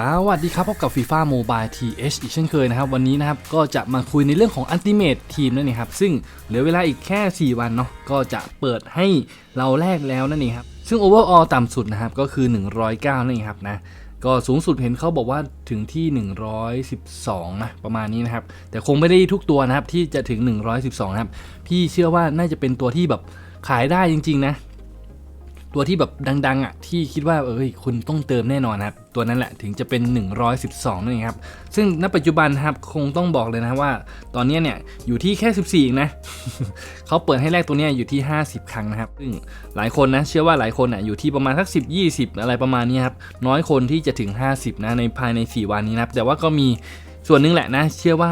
สวัสดีครับพบกับ FIFA Mobile TH อีกเช่นเคยนะครับวันนี้นะครับก็จะมาคุยในเรื่องของ Ultimate Team นั่นเองครับซึ่งเหลือเวลาอีกแค่ 4 วันเนาะก็จะเปิดให้เราแลกแล้วนั่นเองครับซึ่ง Overall ต่ำสุดนะครับก็คือ 109 นั่นเองครับนะก็สูงสุดเห็นเขาบอกว่าถึงที่ 112 นะประมาณนี้นะครับ แต่คงไม่ได้ทุกตัวนะครับที่จะถึง 112 นะครับ พี่เชื่อว่าน่าจะเป็นตัวที่แบบขายได้จริง ๆ นะ ตัวที่แบบดังๆอะที่คิดว่าเอ้ยคุณต้องเติมแน่นอนครับตัวนั้นแหละถึงจะเป็น 112นั่นเองครับซึ่งณปัจจุบันครับคงต้องบอกเลยนะว่า ตอนนี้เนี่ยอยู่ที่แค่ 14นะเขาเปิดให้แรกตัวเนี้ยอยู่ที่ 50 ครั้งนะครับ ซึ่งหลายคนนะเชื่อว่าหลายคนอะอยู่ที่ประมาณสัก10 20 อะไรประมาณนี้ครับน้อยคนที่จะถึง 50นะในภายใน 4 วันนี้นะครับแต่ว่าก็มี ส่วนหนึงแหละนะ เชื่อว่า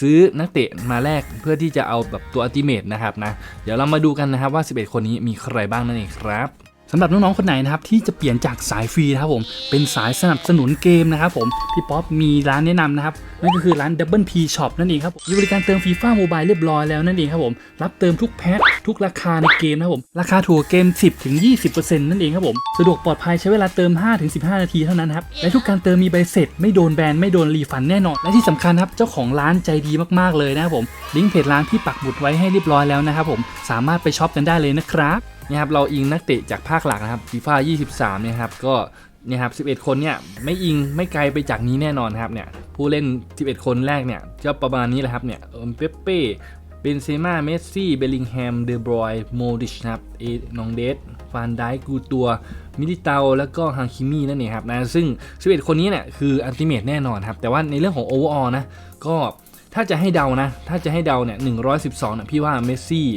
ซื้อนักเตะมาแลกเพื่อที่จะเอาแบบตัวอัลติเมตนะครับนะ เดี๋ยวเรามาดูกันนะครับว่า 11 คนนี้มีใครบ้างนั่นเองครับ สำหรับน้องๆคนไหนนะครับที่จะเปลี่ยนจากสายฟรีนะครับผมเป็นสายสนับสนุนเกมนะครับผมพี่ป๊อปมีร้านแนะนำนะครับนั่นก็คือร้าน Double P Shop นั่นเองครับมีบริการเติมฟีฟ่าโมบายเรียบร้อยแล้วนั่นเองครับผมรับเติมทุกแพ็คทุกราคาในเกมนะครับผมราคาถูกกว่าเกม 10ถึง20%นั่นเองครับผมสะดวกปลอดภัยใช้เวลาเติม 5-15 นาทีเท่านั้นครับและทุกการเติมมีใบเสร็จ ไม่โดนแบนไม่โดนรีฟันแน่นอนและที่สำคัญครับเจ้าของร้านใจดีมากๆเลยนะครับผมลิงก์เพจร้านที่ปักหมุดไว้ให้เรียบร้อยแล้วนะครับผมสามารถไปช็อปกันได้เลยนะครับ นี่ยครับ เราอิงนักเตะจากภาคหลักนะครับฟีฟ่า23เนี่ยครับ ก็เนี่ยครับ 11 คนเนี่ยไม่อิงไม่ไกลไปจากนี้แน่นอนครับเนี่ยผู้เล่น 11 คนแรกเนี่ยจะประมาณนี้แหละครับเนี่ยเปเป้เบนเซม่าเมสซี่ เบลลิงแฮม เดบรอยโมดิชนะครับเอนองเดสฟานไดกูตัว มิลิเตา แล้วก็ฮังคิมี่นั่นเองครับนะซึ่ง 11 คนนี้เนี่ยคืออันติเมตแน่นอนครับ แต่ว่าในเรื่องของโอเวอร์ออนะ ก็ ถ้าจะให้เดานะ ถ้าจะให้เดาเนี่ย112เนี่ยพี่ว่าเมสซี่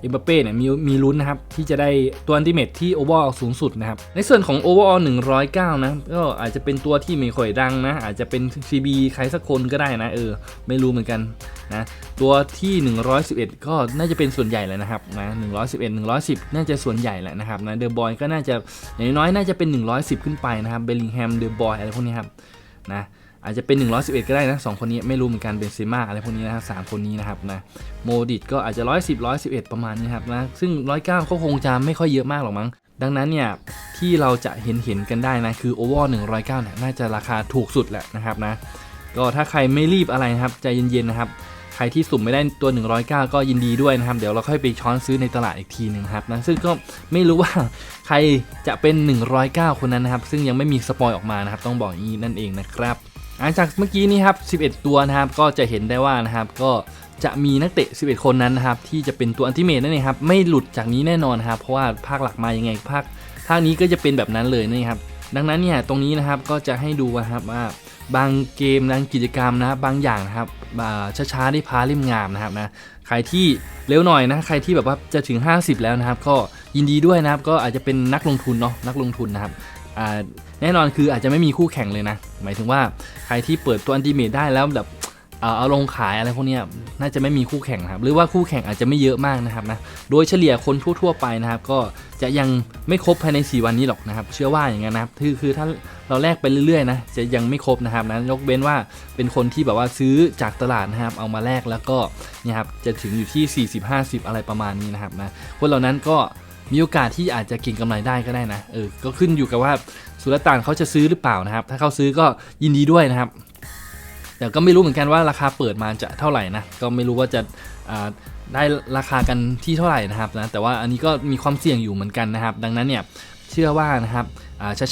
เอ็มบัปเป้เนี่ยมีมีลุ้นนะครับ ที่จะได้ตัวอันติเมทที่โอเวอร์สูงสุดนะครับ ในส่วนของโอเวอร์109นะ ก็อาจจะเป็นตัวที่ไม่ค่อยดังนะ อาจจะเป็น CB ใครสักคนก็ได้นะ เออ ไม่รู้เหมือนกันนะ ตัวที่ 111 ก็น่าจะเป็นส่วนใหญ่แหละนะครับนะ111 110 น่าจะส่วนใหญ่แหละนะครับนะเดอะบอยก็น่าจะอย่างน้อยน่าจะเป็น 110 ขึ้นไปนะครับเบลลิงแฮมเดอะบอยอะไรพวกนี้ครับนะ อาจจะเป็น 111 ก็ได้นะสองคนนี้ไม่รู้เหมือนกันเบนเซม่าอะไรพวกนี้นะครับสามคนนี้นะครับนะโมดิตก็อาจจะ 110 111 ประมาณนี้ครับนะซึ่ง 109 ก็คงจะไม่ค่อยเยอะมากหรอกมั้ง ดังนั้นเนี่ย ที่เราจะเห็นเห็นกันได้นะ คือโอเวอร์109เนี่ยน่าจะราคาถูกสุดแหละนะครับนะก็ถ้าใครไม่รีบอะไรนะครับ ใจเย็นๆนะครับ ใครที่สุ่มไม่ได้ตัว 109 ก็ยินดีด้วยนะครับ เดี๋ยวเราค่อยไปช้อนซื้อในตลาดอีกทีหนึ่งครับนะซึ่งก็ไม่รู้ว่าใครจะเป็น 109 คนนั้นนะครับ ซึ่งยังไม่มีสปอยออกมานะครับต้องบอกอย่างนี้นั่นเองนะครับ หลังจากเมื่อกี้นี้ครับ 11 ตัวนะครับก็จะเห็นได้ว่านะครับก็จะมีนักเตะ 11 คนนั้นนะครับที่จะเป็นตัวอันติเมทนั่นเองครับไม่หลุดจากนี้แน่นอนครับเพราะว่าภาคหลักมายังไงภาคภาคนี้ก็จะเป็นแบบนั้นเลยนี่ครับดังนั้นเนี่ยตรงนี้นะครับก็จะให้ดูนะครับว่าบางเกมบางกิจกรรมนะครับบางอย่างนะครับช้าๆได้พาเล่มงามนะครับนะใครที่เร็วหน่อยนะใครที่แบบว่าจะถึง 50 แล้วนะครับ ก็ยินดีด้วยนะครับก็อาจจะเป็นนักลงทุนเนาะนักลงทุนนะครับ แน่นอนคืออาจจะไม่มีคู่แข่งเลยนะ หมายถึงว่าใครที่เปิดตัวอันติเมทได้แล้วแบบเอาลงขายอะไรพวกนี้น่าจะไม่มีคู่แข่งครับ หรือว่าคู่แข่งอาจจะไม่เยอะมากนะครับนะ โดยเฉลี่ยคนทั่วๆไปนะครับ ก็จะยังไม่ครบภายใน 4 วันนี้หรอกนะครับ เชื่อว่าอย่างนั้นนะครับคือคือถ้าเราแลกไปเรื่อยๆนะจะยังไม่ครบนะครับนะยกเว้นว่าเป็นคนที่แบบว่าซื้อจากตลาดนะครับ เอามาแลกแล้วก็เนี่ยครับจะถึงอยู่ที่ 40-50 อะไรประมาณนี้นะครับนะคนเหล่านั้นก็ มีโอกาสที่อาจจะเก่งกำไรได้ก็ได้นะเออก็ขึ้นอยู่กับว่าสุลต่านเขาจะซื้อหรือเปล่านะครับ ถ้าเขาซื้อก็ยินดีด้วยนะครับ แต่ก็ไม่รู้เหมือนกันว่าราคาเปิดมาจะเท่าไหร่นะก็ไม่รู้ว่าจะได้ราคากันที่เท่าไหร่นะครับนะแต่ว่าอันนี้ก็มีความเสี่ยงอยู่เหมือนกันนะครับ ดังนั้นเนี่ยเชื่อว่านะครับ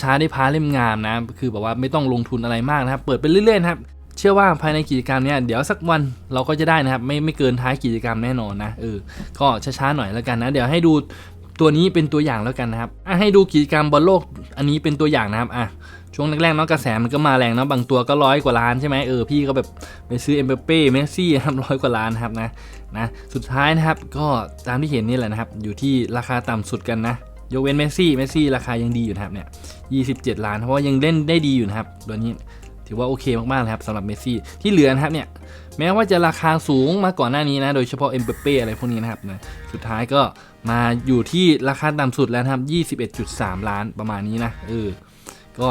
ช้าๆได้พาเล่มงามนะคือแบบว่าไม่ต้องลงทุนอะไรมากนะครับ เปิดไปเรื่อยๆนะครับเชื่อว่าภายในกิจกรรมเนี่ยเดี๋ยวสักวันเราก็จะได้นะครับ ไม่ไม่เกินท้ายกิจกรรมแน่นอนนะเออก็ช้าๆหน่อยแล้วกันนะ เดี๋ยวให้ดู ตัวนี้เป็นตัวอย่างแล้วกันนะครับให้ดูกิจกรรมบอลโลกอันนี้เป็นตัวอย่างนะครับอะช่วงแรกๆเนาะกระแสมันก็มาแรงเนาะบางตัวก็ร้อยกว่าล้านใช่ไหมเออพี่ก็แบบไปซื้อเอ็มเปเป้เมสซี่ครับร้อยกว่าล้านครับนะนะสุดท้ายนะครับก็ตามที่เห็นนี่แหละนะครับ อยู่ที่ราคาต่ำสุดกันนะยกเว้นเมสซี่เมสซี่ราคายังดีอยู่นะครับเนี่ย27 ล้านเพราะว่ายังเล่นได้ดีอยู่นะครับตัวนี้ ถือว่าโอเคมากๆเลยครับสำหรับเมสซี่ที่เหลือนะครับเนี่ยแม้ว่าจะราคาสูงมาก่อนหน้านี้นะโดยเฉพาะเอ็มเปเป้อะไรพวกนี้นะครับนะสุดท้ายก็มาอยู่ที่ราคาต่ำสุดแล้วครับ 21.3 ล้านประมาณนี้นะเออก็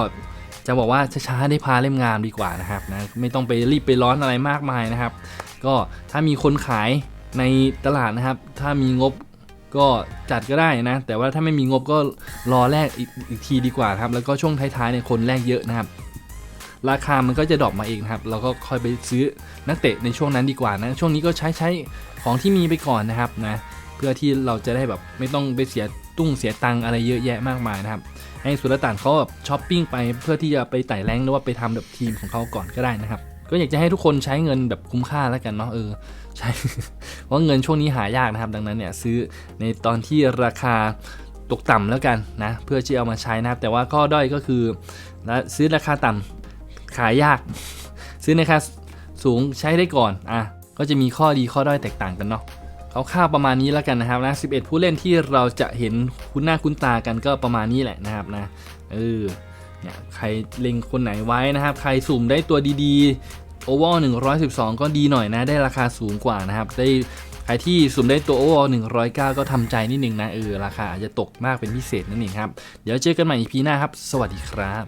จะบอกว่าช้าๆได้พาเล่มงามดีกว่านะครับนะไม่ต้องไปรีบไปร้อนอะไรมากมายนะครับ ก็ถ้ามีคนขายในตลาดนะครับ ถ้ามีงบก็จัดก็ได้นะ แต่ว่าถ้าไม่มีงบก็รอแลกอีกอีกทีดีกว่าครับ แล้วก็ช่วงท้ายๆเนี่ยคนแลกเยอะนะครับ ราคามันก็จะดรอปมาเองครับเราก็ค่อยไปซื้อนักเตะในช่วงนั้นดีกว่านะช่วงนี้ก็ใช้ใช้ของที่มีไปก่อนนะครับนะเพื่อที่เราจะได้แบบไม่ต้องไปเสียตุ้งเสียตังอะไรเยอะแยะมากมายนะครับให้สุลต่านเขาแบบช้อปปิ้งไปเพื่อที่จะไปไต่แรงหรือว่าไปทำแบบทีมของเขาก่อนก็ได้นะครับ ก็อยากจะให้ทุกคนใช้เงินแบบคุ้มค่าแล้วกันเนาะเออใช่เพราะเงินช่วงนี้หายากนะครับ ดังนั้นเนี่ยซื้อในตอนที่ราคาตกต่ำแล้วกันนะเพื่อที่เอามาใช้นะครับ แต่ว่าข้อด้อยก็คือซื้อราคาต่ำ ขายยาก ซื้อในราคาสูงใช้ได้ก่อนอะก็จะมีข้อดีข้อด้อยแตกต่างกันเนาะคร่าประมาณนี้แล้วกันนะครับนะ 11 ผู้เล่นที่เราจะเห็นคุ้นหน้าคุ้นตากันก็ประมาณนี้แหละนะครับนะเออเนี่ยใครเล็งคนไหนไว้นะครับ ใครสุ่มได้ตัวดีๆโอเวอร์112 ก็ดีหน่อยนะ ได้ราคาสูงกว่านะครับ ได้ใครที่สุ่มได้ตัวโอเวอร์109 ก็ทำใจนิดนึงนะเออราคาอาจจะตกมากเป็นพิเศษนั่นเองครับ เดี๋ยวเจอกันใหม่ EP หน้าครับ สวัสดีครับ